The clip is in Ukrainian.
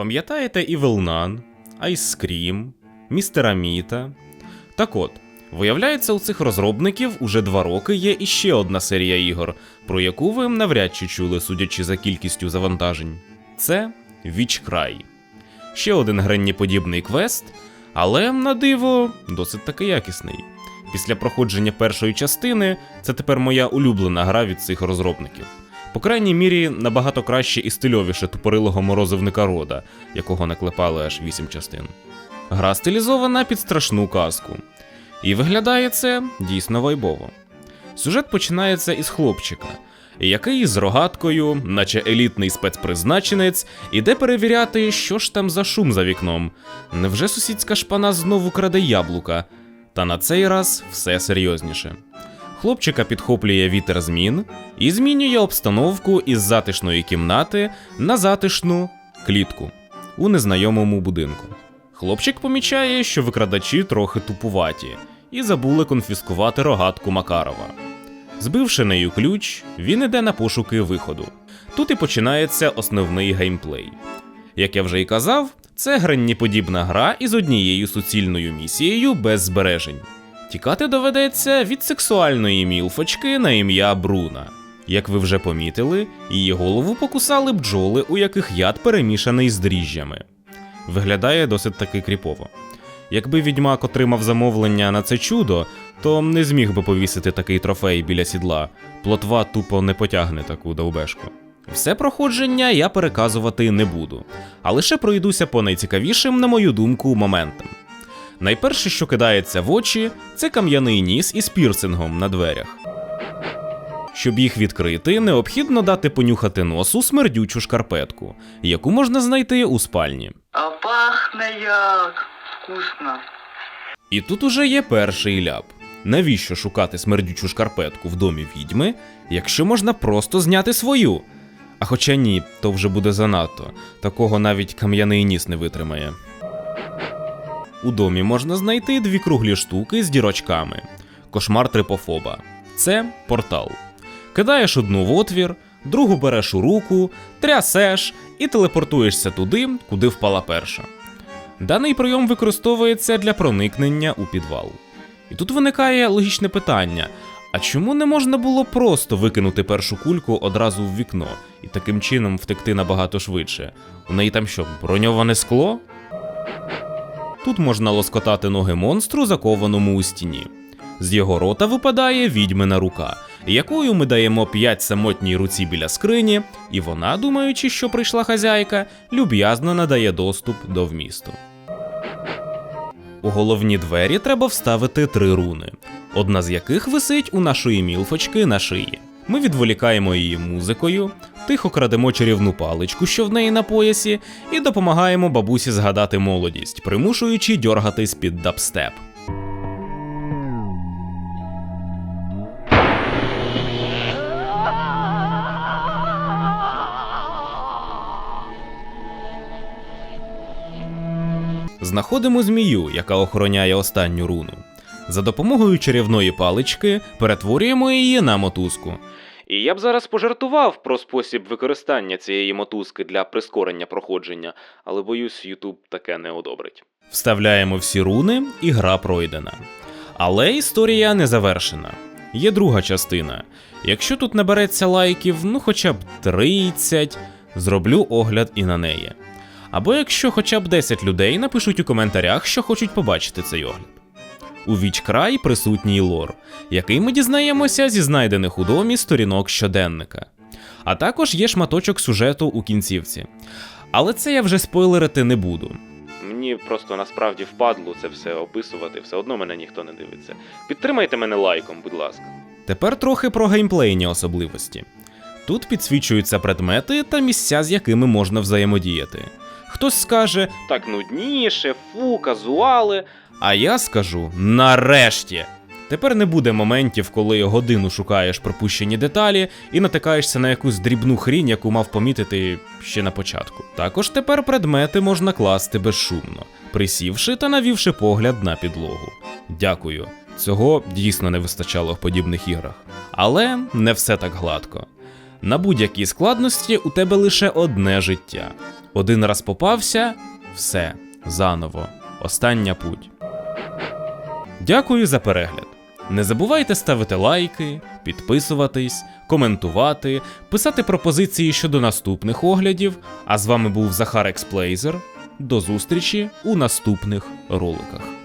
Пам'ятаєте Nun, Ice Cream, Містера Міта? Так от, виявляється, у цих розробників уже два роки є іще одна серія ігор, про яку ви навряд чи чули, судячи за кількістю завантажень. Це Witchcry. Ще один гренніподібний квест, але на диво досить таки якісний. Після проходження першої частини це тепер моя улюблена гра від цих розробників. По крайній мірі, набагато краще і стильовіше тупорилого морозивника рода, якого наклепали аж 8 частин. Гра стилізована під страшну казку. І виглядає це дійсно вайбово. Сюжет починається із хлопчика, який з рогаткою, наче елітний спецпризначенець, іде перевіряти, що ж там за шум за вікном. Невже сусідська шпана знову краде яблука? Та на цей раз все серйозніше. Хлопчика підхоплює вітер змін і змінює обстановку із затишної кімнати на затишну клітку у незнайомому будинку. Хлопчик помічає, що викрадачі трохи тупуваті, і забули конфіскувати рогатку Макарова. Збивши нею ключ, він іде на пошуки виходу. Тут і починається основний геймплей. Як я вже й казав, це гранніподібна гра із однією суцільною місією без збережень. Тікати доведеться від сексуальної мілфочки на ім'я Бруна. Як ви вже помітили, її голову покусали бджоли, у яких яд перемішаний з дріжджами. Виглядає досить таки кріпово. Якби відьмак отримав замовлення на це чудо, то не зміг би повісити такий трофей біля сідла. Плотва тупо не потягне таку довбешку. Все проходження я переказувати не буду, а лише пройдуся по найцікавішим, на мою думку, моментам. Найперше, що кидається в очі, це кам'яний ніс із пірсингом на дверях. Щоб їх відкрити, необхідно дати понюхати носу смердючу шкарпетку, яку можна знайти у спальні. А пахне як вкусно. І тут уже є перший ляп. Навіщо шукати смердючу шкарпетку в домі відьми, якщо можна просто зняти свою? А хоча ні, то вже буде занадто. Такого навіть кам'яний ніс не витримає. У домі можна знайти дві круглі штуки з дірочками. Кошмар трипофоба. Це портал. Кидаєш одну в отвір, другу береш у руку, трясеш і телепортуєшся туди, куди впала перша. Даний прийом використовується для проникнення у підвал. І тут виникає логічне питання: а чому не можна було просто викинути першу кульку одразу в вікно і таким чином втекти набагато швидше? У неї там що, броньоване скло? Тут можна лоскотати ноги монстру, закованому у стіні. З його рота випадає відьмина рука, якою ми даємо п'ять самотній руці біля скрині, і вона, думаючи, що прийшла хазяйка, люб'язно надає доступ до вмісту. У головні двері треба вставити три руни, одна з яких висить у нашої мілфочки на шиї. Ми відволікаємо її музикою, тихо крадемо чарівну паличку, що в неї на поясі, і допомагаємо бабусі згадати молодість, примушуючи дьоргатись під дабстеп. Знаходимо змію, яка охороняє останню руну. За допомогою чарівної палички перетворюємо її на мотузку. І я б зараз пожартував про спосіб використання цієї мотузки для прискорення проходження, але боюсь, Ютуб таке не одобрить. Вставляємо всі руни, і гра пройдена. Але історія не завершена. Є друга частина. Якщо тут набереться лайків, ну хоча б 30, зроблю огляд і на неї. Або якщо хоча б 10 людей напишуть у коментарях, що хочуть побачити цей огляд. У Вічкрай присутній лор, який ми дізнаємося зі знайдених у домі сторінок щоденника. А також є шматочок сюжету у кінцівці. Але це я вже спойлерити не буду. Мені просто насправді впадло це все описувати, все одно мене ніхто не дивиться. Підтримайте мене лайком, будь ласка. Тепер трохи про геймплейні особливості. Тут підсвічуються предмети та місця, з якими можна взаємодіяти. Хтось скаже так нудніше, фу, казуали. А я скажу нарешті. Тепер не буде моментів, коли годину шукаєш пропущені деталі і натикаєшся на якусь дрібну хрінь, яку мав помітити ще на початку. Також тепер предмети можна класти безшумно, присівши та навівши погляд на підлогу. Дякую. Цього дійсно не вистачало в подібних іграх. Але не все так гладко. На будь-якій складності у тебе лише одне життя. Один раз попався, все, заново. Остання путь. Дякую за перегляд. Не забувайте ставити лайки, підписуватись, коментувати, писати пропозиції щодо наступних оглядів. А з вами був Захар Експлейзер. До зустрічі у наступних роликах.